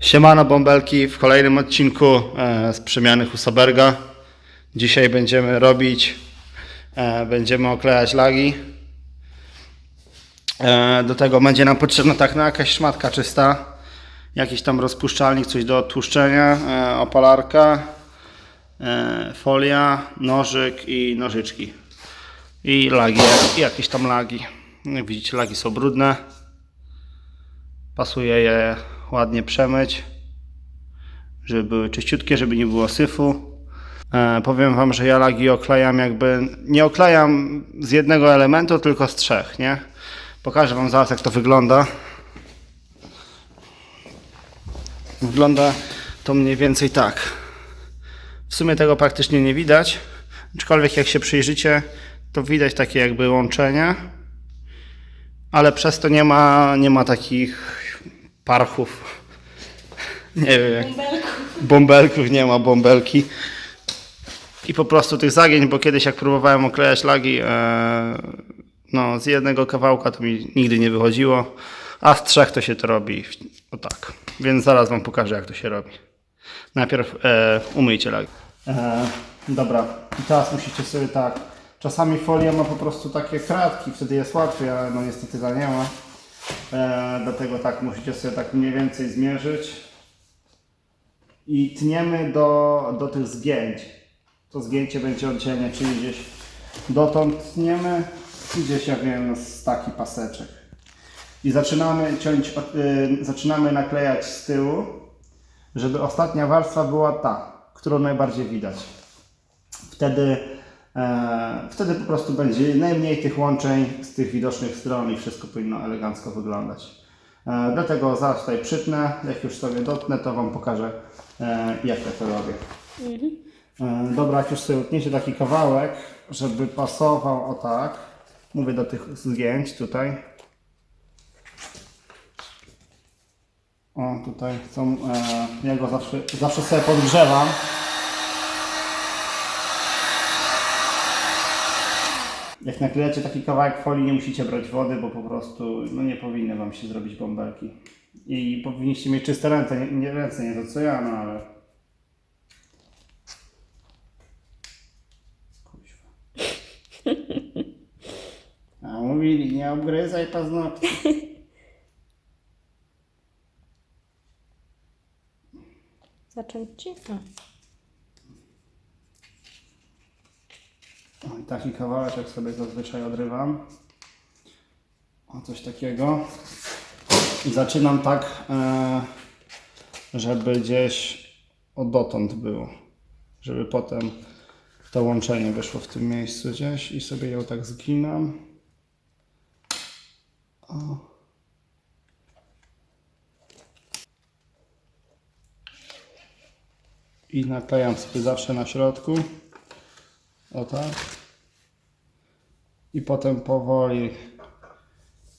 Siemano bąbelki w kolejnym odcinku e, z przemiany Husaberga. Dzisiaj będziemy robić, e, będziemy oklejać lagi. E, do tego będzie nam potrzebna tak na jakaś szmatka czysta, jakiś tam rozpuszczalnik, coś do odtłuszczenia, opalarka, folia, nożyk i nożyczki. I lagi, i jakieś tam lagi. Jak widzicie lagi są brudne. Pasuje je ładnie przemyć, żeby były czyściutkie, żeby nie było syfu. E, powiem Wam, że ja lagi oklejam jakby, nie oklejam z jednego elementu, tylko z trzech, nie? Pokażę Wam zaraz jak to wygląda. Wygląda to mniej więcej tak. W sumie tego praktycznie nie widać, aczkolwiek jak się przyjrzycie, to widać takie jakby łączenia, ale przez to nie ma, nie ma takich parchów. Nie wiem jak. Bąbelków nie ma, bąbelki. I po prostu tych zagięć, bo kiedyś jak próbowałem oklejać lagi, e, no z jednego kawałka to mi nigdy nie wychodziło, a z trzech to się to robi o tak. Więc zaraz wam pokażę jak to się robi. Najpierw e, umyjcie lagi. E, dobra, i teraz musicie sobie tak. Czasami folia ma po prostu takie kratki, wtedy jest łatwiej, ale no niestety za nie ma. E, dlatego tak musicie sobie tak mniej więcej zmierzyć. I tniemy do, do tych zgięć. To zgięcie będzie oddzielnie, czyli gdzieś dotąd tniemy, gdzieś ja wiem, z taki paseczek. I zaczynamy ciąć, y, zaczynamy naklejać z tyłu, żeby ostatnia warstwa była ta, którą najbardziej widać. Wtedy, wtedy po prostu będzie najmniej tych łączeń z tych widocznych stron i wszystko powinno elegancko wyglądać. E, dlatego zaraz tutaj przytnę, jak już sobie dotnę, to Wam pokażę e, jak ja to robię. E, dobra, jak już sobie utniecie taki kawałek, żeby pasował o tak, mówię do tych zgięć tutaj. O, tutaj są, e, ja go zawsze, zawsze sobie podgrzewam. Jak naklejacie taki kawałek folii, nie musicie brać wody, bo po prostu no nie powinny Wam się zrobić bąbelki. I powinniście mieć czyste ręce, nie, nie ręce, nie to co ja, no ale... Kuźwa. A mówili, nie obgryzaj paznokci. Zacząć ci? I taki kawałek sobie zazwyczaj odrywam. O, coś takiego. I zaczynam tak, e, żeby gdzieś o dotąd było. Żeby potem to łączenie wyszło w tym miejscu gdzieś i sobie ją tak zginam. O. I naklejam sobie zawsze na środku. O tak. I potem powoli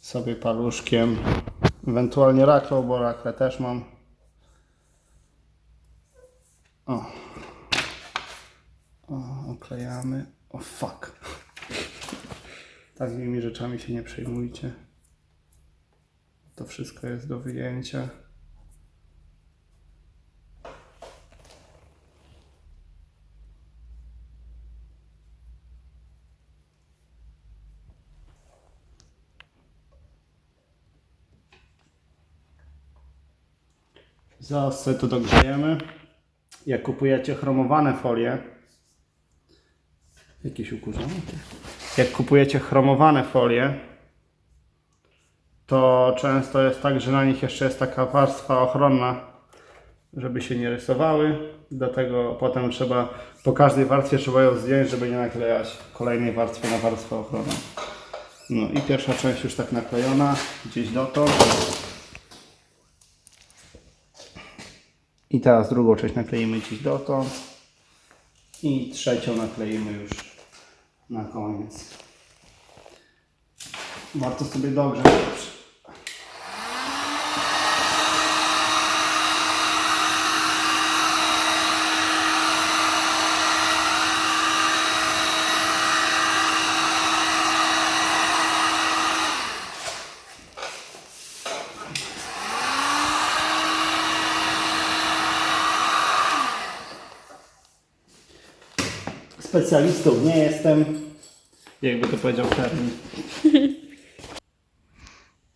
sobie paluszkiem, ewentualnie raklą, bo raklę też mam. O. O, oklejamy. O fuck. Takimi rzeczami się nie przejmujcie. To wszystko jest do wyjęcia. Zaraz sobie to dogrzejemy. Jak kupujecie chromowane folie, jakieś ukurzone? Jak kupujecie chromowane folie, to często jest tak, że na nich jeszcze jest taka warstwa ochronna, żeby się nie rysowały. Dlatego potem trzeba, po każdej warstwie trzeba ją zdjąć, żeby nie naklejać kolejnej warstwy na warstwę ochronną. No i pierwsza część już tak naklejona, gdzieś dotąd. I teraz drugą część nakleimy gdzieś dotąd. I trzecią nakleimy już na koniec. Warto sobie dogrzać. Specjalistą nie jestem. Jakby to powiedział Fermi.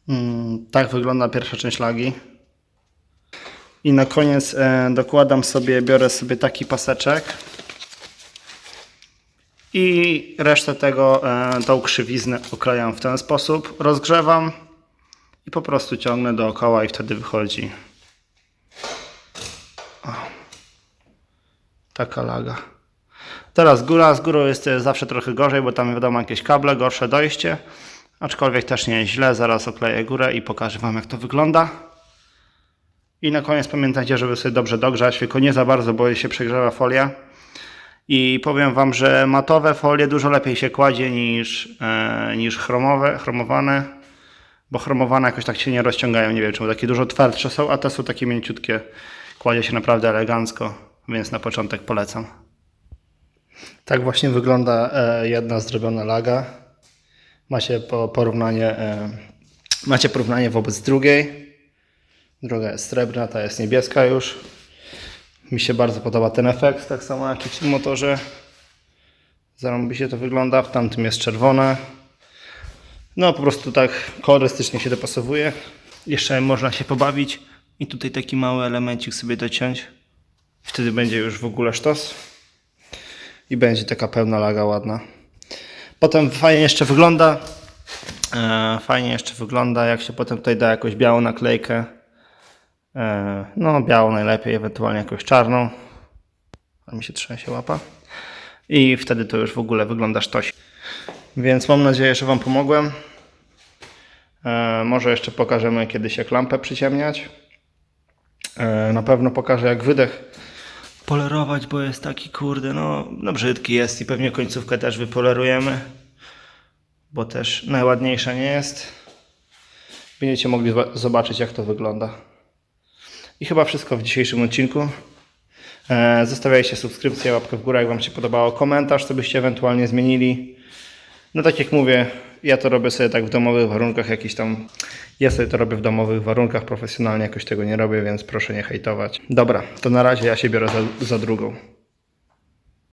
Mm, tak wygląda pierwsza część lagi. I na koniec e, dokładam sobie, biorę sobie taki paseczek. I resztę tego, e, tą krzywiznę oklejam w ten sposób. Rozgrzewam i po prostu ciągnę dookoła i wtedy wychodzi. O. Taka laga. Teraz góra, z górą jest e, zawsze trochę gorzej, bo tam wiadomo jakieś kable, gorsze dojście. Aczkolwiek też nie jest źle, zaraz okleję górę i pokażę Wam jak to wygląda. I na koniec pamiętajcie, żeby sobie dobrze dogrzać, tylko nie za bardzo, bo się przegrzewa folia. I powiem Wam, że matowe folie dużo lepiej się kładzie niż, e, niż chromowe, chromowane, bo chromowane jakoś tak się nie rozciągają, nie wiem czemu, takie dużo twardsze są, a te są takie mięciutkie, kładzie się naprawdę elegancko, więc na początek polecam. Tak właśnie wygląda e, jedna zrobiona laga. Macie po porównanie, e, macie porównanie wobec drugiej. Druga jest srebrna, ta jest niebieska już. Mi się bardzo podoba ten efekt, tak samo jak i w tym motorze. Zarąbiście to wygląda, w tamtym jest czerwone. No po prostu tak kolorystycznie się dopasowuje. Jeszcze można się pobawić i tutaj taki mały elemencik sobie dociąć. Wtedy będzie już w ogóle sztos. I będzie taka pełna laga ładna. Potem fajnie jeszcze wygląda. E, fajnie jeszcze wygląda, jak się potem tutaj da jakąś białą naklejkę. E, no, białą najlepiej, ewentualnie jakąś czarną. A mi się trzęsie łapa. I wtedy to już w ogóle wygląda sztoś. Więc mam nadzieję, że Wam pomogłem. E, może jeszcze pokażemy kiedyś jak lampę przyciemniać. Na pewno pokażę jak wydech polerować, bo jest taki kurde, no, no brzydki jest i pewnie końcówkę też wypolerujemy, bo też najładniejsza nie jest. Będziecie mogli zoba- zobaczyć jak to wygląda. I chyba wszystko w dzisiejszym odcinku. E, Zostawiajcie subskrypcję, łapkę w górę, jak Wam się podobało, komentarz, co byście ewentualnie zmienili. No tak jak mówię, ja to robię sobie tak w domowych warunkach, jakiś tam. Ja sobie to robię w domowych warunkach, profesjonalnie jakoś tego nie robię, więc proszę nie hejtować. Dobra, to na razie ja się biorę za, za drugą.